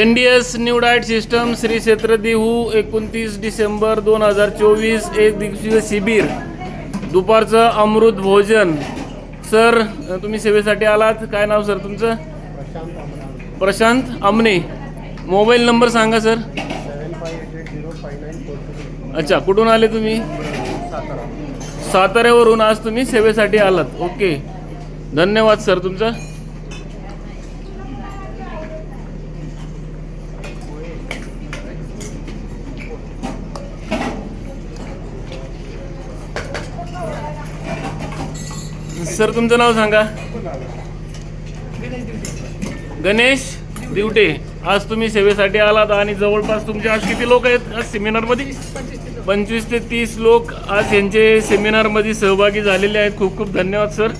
N D S new diet system Shri Kshetra Dehu एकोणतीस डिसेंबर दोन हजार चोवीस एक दिवसीय शिबिर. दुपारचं अमृत भोजन. सर तुम्ही सेवेसाठी आलात. काय नाव सर तुमचं? प्रशांत आमने मोबाईल नंबर सांगा सर. अच्छा कुठून आले तुम्ही? साताऱ्यावरून आज तुम्ही सेवेसाठी आलात. ओके. धन्यवाद सर तुमचं. सर तुमचं नाव सांगा. गणेश दिवटे. आज तुम्ही सेवेसाठी आलात आणि जवळपास तुमचे आज किती लोक आहेत? आज सेमिनारमध्ये? पंचवीस ते तीस लोक आज यांचे सेमिनारमध्ये सहभागी झालेले आहेत. खूप खूप धन्यवाद सर.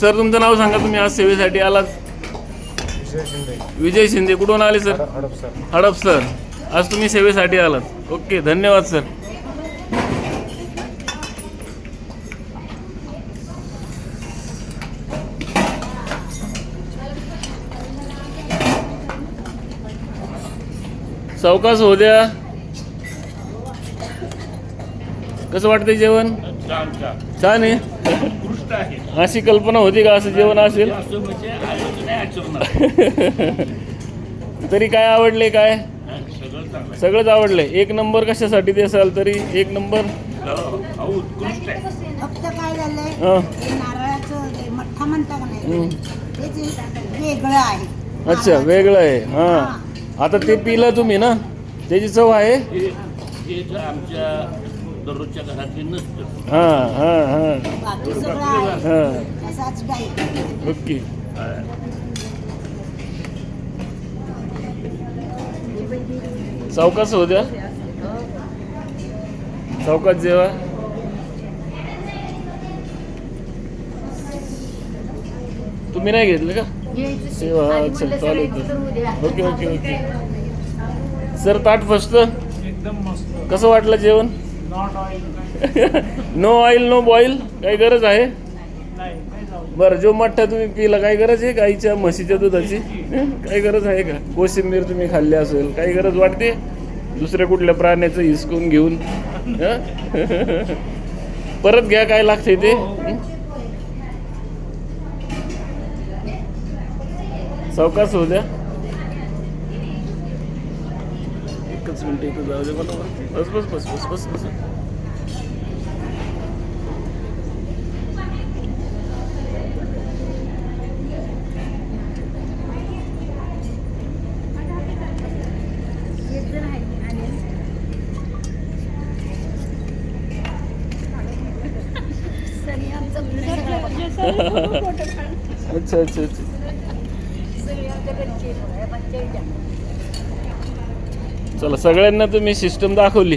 सर तुमचं नाव सांगा तुम्ही आज सेवेसाठी आलात. विजय शिंदे विजय शिंदे कुठून आले सर? हडप सर. आज तुम्ही सेवेसाठी आलात. ओके धन्यवाद सर. सावकाश होऊ द्या. कसं वाटतंय जेवण? छान आहे. उत्कृष्ट आहे. अशी कल्पना होती का असं जेवण असेल? असं म्हणजे तरी काय आवडले काय. सगळंच आवडलंय एक नंबर कशासाठी देसाल तरी? एक नंबर? हो, अहो, उत्कृष्ट आहे. फक्त काय झालंय. ते नारळाचं ते मठ्ठा म्हणता का नाही. ते जे वेगळं आहे. अच्छा. वेगळं आहे. हां. आता ते पिलं तुम्ही ना? त्याची चव आहे? हे आमच्या दररोजच्या घरातले नसतं हां हां हां. बाकी सगळं आहे. हां. तसाच काही ओके. सावकाश होऊ द्या. सावकाश जेवा. तुम्ही नाही घेतलं का? सेवा अच्छा चालू होतं ओके ओके ओके. सर ताट फसत एकदम मस्त. कसं वाटलं जेवण? नो ऑइल नो बॉईल काही गरज आहे? बरं जो मठ्ठा तुम्ही पिला काही गरज आहे गाईच्या म्हशीच्या दुधाची? काही गरज आहे का? कोशिंबीर तुम्ही खाल्ली असेल काही गरज वाटते? दुसऱ्या कुठल्या प्राण्याचं हिसकून घेऊन? हं? परत घ्या काय लागतंय ते. हं? सावकाश होऊ द्या. एकच मिनिट इथं जाऊ दे मला. बस बस बस बस बस बस. अच्छा अच्छा अच्छा. चला सगळ्यांना तुम्ही सिस्टम दाखवली.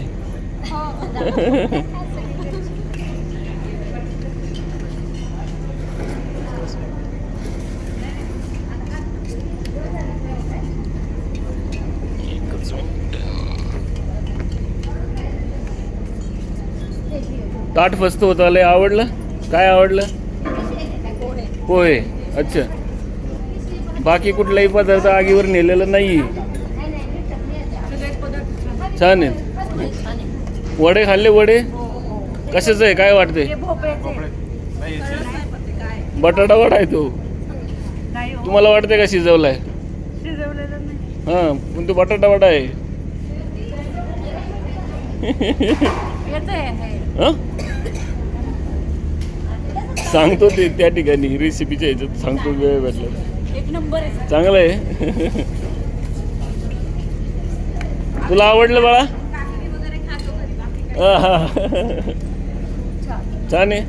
ताट फस्त होत आलंय आवडलं? काय आवडलं? पोहे. अच्छा. बाकी कुठलाही पदार्थ आगीवर नेलेलं नाही छान आहेत. वडे खाल्ले वडे? कशाचं आहे? काय वाटते? बटाटा वडा आहे तो. तुम्हाला वाटते का शिजवलाय? हां पण तो बटाटा वडा आहे. हं? सांगतो ते त्या ठिकाणी रेसिपीच्या ह्याच्यात सांगतो वेळ भेटला. एक नंबर आहे. चांगलं आहे. तुला आवडलं बाळा? हा, हा. छान आहे.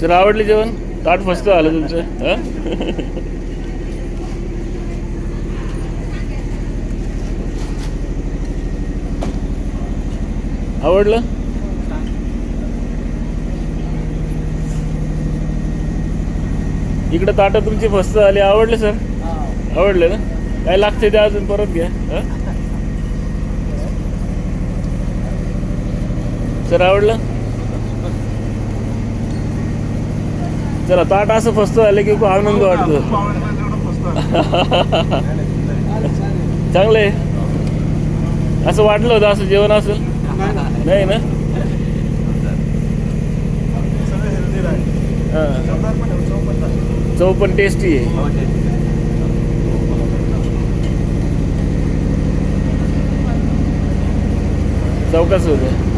सर आवडले जेवण? ताट फस्त आलं तुमचं आवडलं? इकडं ताटं तुमची फस्त आली. आवडले सर आवडले ना? काय लागते ते अजून परत घ्या? सर आवडलं? चला ताट असं फस्त आलं की खूप आनंद वाटतो. चांगलं आहे असं वाटलं होतं असं जेवण असेल नाही ना? चव पण टेस्टी आहे. चौकस होतं?